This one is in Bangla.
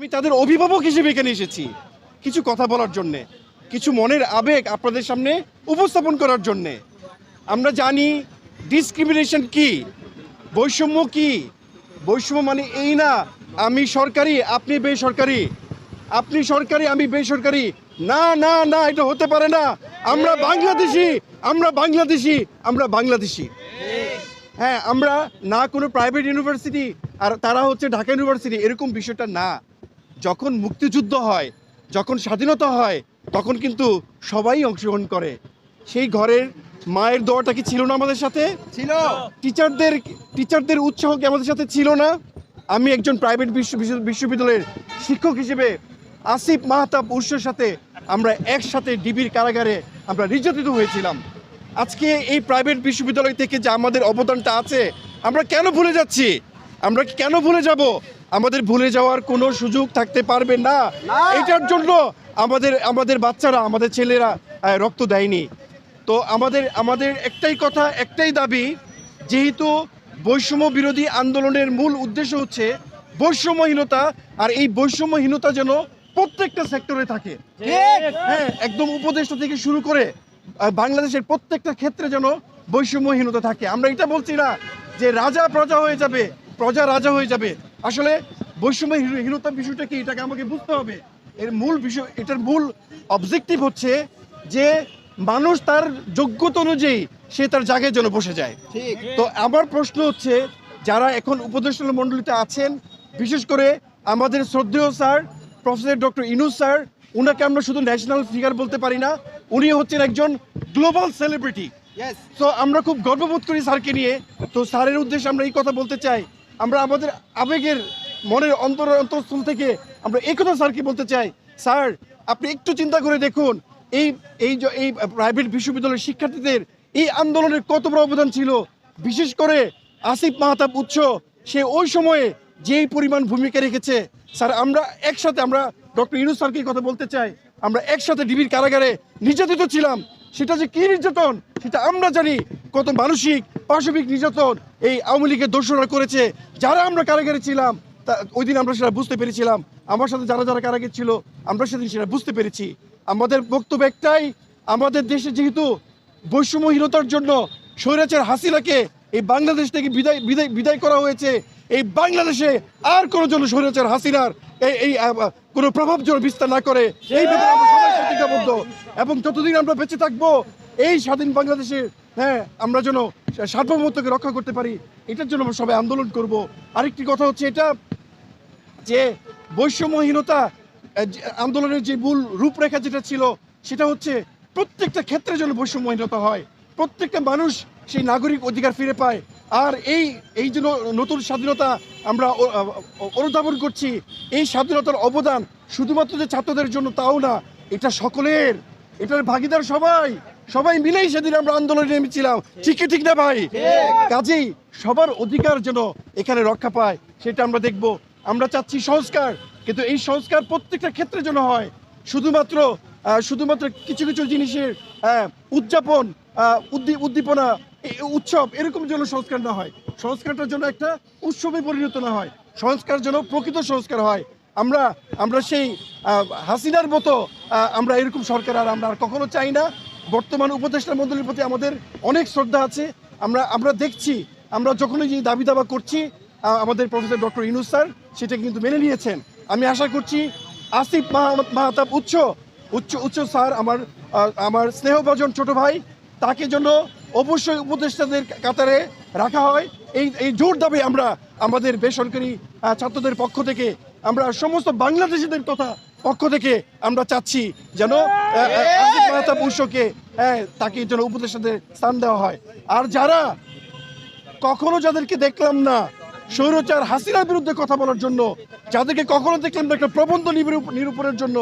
আমি তাদের অভিভাবক হিসেবে এখানে এসেছি। কিছু কথা বলার জন্যে, কিছু মনের আবেগ আপনাদের সামনে উপস্থাপন করার জন্যে। আমরা জানি ডিসক্রিমিনেশন কি, বৈষম্য কি, বৈষম্য মানে এই না, আমি সরকারি, আপনি বেসরকারি, আপনি সরকারি, আমি বেসরকারি। না না না, এটা হতে পারে না। আমরা বাংলাদেশি আমরা বাংলাদেশি আমরা বাংলাদেশি। হ্যাঁ আমরা না কোনো প্রাইভেট ইউনিভার্সিটি আর তারা হচ্ছে ঢাকা ইউনিভার্সিটি এরকম বিষয়টা না। যখন মুক্তিযুদ্ধ হয় যখন স্বাধীনতা হয় তখন কিন্তু সবাই অংশগ্রহণ করে। সেই ঘরের মায়ের দোয়াটা কি ছিল না আমাদের সাথে? ছিল। টিচারদের টিচারদের উৎসাহ কি আমাদের সাথে ছিল না? আমি একজন প্রাইভেট বিশ্ব বিশ্ব- বিশ্ববিদ্যালয়ের শিক্ষক হিসেবে আসিফ মাহতাব উৎসের সাথে আমরা একসাথে ডিবির কারাগারে আমরা নির্যাতিত হয়েছিলাম। আজকে এই প্রাইভেট বিশ্ববিদ্যালয় থেকে যে আমাদের অবদানটা আছে আমরা কেন ভুলে যাচ্ছি? আমরা কি কেন ভুলে যাব? আমাদের ভুলে যাওয়ার কোনো সুযোগ থাকতে পারবে না। এটার জন্য আমাদের আমাদের বাচ্চারা আমাদের ছেলেরা রক্ত দেয়নি। তো আমাদের আমাদের একটাই কথা একটাই দাবি যেহেতু বৈষম্য বিরোধী আন্দোলনের মূল উদ্দেশ্য হচ্ছে বৈষম্যহীনতা আর এই বৈষম্যহীনতা যেন প্রত্যেকটা সেক্টরে থাকে। হ্যাঁ একদম উপদেষ্টা থেকে শুরু করে বাংলাদেশের প্রত্যেকটা ক্ষেত্রে যেন বৈষম্যহীনতা থাকে। আমরা এটা বলছি না যে রাজা প্রজা হয়ে যাবে প্রজা রাজা হয়ে যাবে। আসলে বৈষম্যহীনতা বিষয়টা কি? এটাকে আমাকে বুঝতে হবে। এর মূল বিষয় এটার মূল অবজেক্টিভ হচ্ছে যে মানুষ তার যোগ্যতা অনুযায়ী সে তার জায়গায় যেন বসে যায়। তো আমার প্রশ্ন হচ্ছে যারা এখন উপদেষ্টা মণ্ডলীতে আছেন বিশেষ করে আমাদের শ্রদ্ধেয় sir professor doctor Yunus sir উনাকে আমরা শুধু ন্যাশনাল ফিগার বলতে পারি না উনি হচ্ছেন একজন গ্লোবাল সেলিব্রিটি তো আমরা খুব গর্ববোধ করি স্যারকে নিয়ে। তো স্যারের উদ্দেশ্যে আমরা এই কথা বলতে চাই আমরা আমাদের আবেগের মনের অন্তর অন্তঃস্থল থেকে আমরা এই কথা স্যারকে বলতে চাই। স্যার, আপনি একটু চিন্তা করে দেখুন, এই এই এই প্রাইভেট বিশ্ববিদ্যালয়ের শিক্ষার্থীদের এই আন্দোলনের কত বড় অবদান ছিল। বিশেষ করে আসিফ মাহতাব উৎস সে ওই সময়ে যেই পরিমাণ ভূমিকা রেখেছে। স্যার, আমরা একসাথে, আমরা ডক্টর ইনুস স্যারকে কথা বলতে চাই, আমরা একসাথে ডিবির কারাগারে নির্যাতিত ছিলাম। সেটা যে কি নির্যাতন, সেটা আমরা জানি। কত মানসিক পাশবিক নির্যাতন এই আওয়ামী লীগের দোষরা করেছে। যারা আমরা কারাগারে ছিলাম, তা ওই দিন আমরা সেটা বুঝতে পেরেছিলাম। আমার সাথে যারা যারা কারাগার ছিল, আমরা সেদিন সেটা বুঝতে পেরেছি। আমাদের বক্তব্য একটাই, আমাদের দেশে যেহেতু বৈষম্যহীনতার জন্য স্বৈরাচার হাসিনাকে এই বাংলাদেশ থেকে বিদায় বিদায় বিদায় করা হয়েছে এই বাংলাদেশে আর কোনো জন্য স্বৈরাচার হাসিনার এই কোনো প্রভাব যেন বিস্তার না করে। এই ব্যাপারে আমরা সবাই এবং যতদিন আমরা বেঁচে থাকব, এই স্বাধীন বাংলাদেশে হ্যাঁ আমরা যেন সার্বভৌমত্বকে রক্ষা করতে পারি, এটার জন্য আমরা সবাই আন্দোলন করব। আরেকটি কথা হচ্ছে এটা, যে বৈষম্যহীনতা আন্দোলনের যে মূল রূপরেখা যেটা ছিল, সেটা হচ্ছে প্রত্যেকটা ক্ষেত্রে যেন বৈষম্যহীনতা হয়। প্রত্যেকটা মানুষ সেই নাগরিক অধিকার ফিরে পায়। আর এই এই যে নতুন স্বাধীনতা আমরা অনুধাবন করছি এই স্বাধীনতার অবদান শুধুমাত্র যে ছাত্রদের জন্য তাও না এটা সকলের এটার ভাগিদার সবাই সবাই মিলেই সেদিন আমরা আন্দোলনে নেমেছিলাম। ঠিক ঠিক না ভাই? কাজেই সবার অধিকার যেন এখানে রক্ষা পায় সেটা আমরা দেখব। আমরা চাচ্ছি সংস্কার কিন্তু এই সংস্কার প্রত্যেকটা ক্ষেত্রে যেন হয়। শুধুমাত্র শুধুমাত্র কিছু কিছু জিনিসের উদযাপন উদ্দীপনা উৎসব এরকম যেন সংস্কার না হয়। সংস্কারটার জন্য একটা উৎসবে পরিণত না হয়। সংস্কার যেন প্রকৃত সংস্কার হয়। আমরা আমরা সেই হাসিনার মতো আমরা এরকম সরকার আর আমরা আর কখনো চাই না। বর্তমান উপদেষ্টা মন্ডলীর প্রতি আমাদের অনেক শ্রদ্ধা আছে। আমরা আমরা দেখছি, আমরা যখনই যে দাবি দাবা করছি আমাদের প্রফেসর ডক্টর ইনুস স্যার সেটা কিন্তু মেনে নিয়েছেন। আমি আশা করছি আসিফ মাহতাব উচ্চ উচ্চ উচ্চ স্যার, আমার আমার স্নেহভজন ছোট ভাই, তাকে জন্য অবশ্যই উপদেষ্টাদের কাতারে রাখা হয়। এই এই জোর দাবি আমরা আমাদের বেসরকারি ছাত্রদের পক্ষ থেকে, আমরা সমস্ত বাংলাদেশিদের তথা পক্ষ থেকে আমরা চাচ্ছি যেন মাহতাব তাকে যেন উপদেষ্টাদের স্থান দেওয়া হয়। আর যারা কখনো যাদেরকে দেখলাম না, স্বৈরচার হাসিনার বিরুদ্ধে কথা বলার জন্য, যাদেরকে কখনো দেখলাম না, একটা প্রবন্ধ নিরূপণের জন্য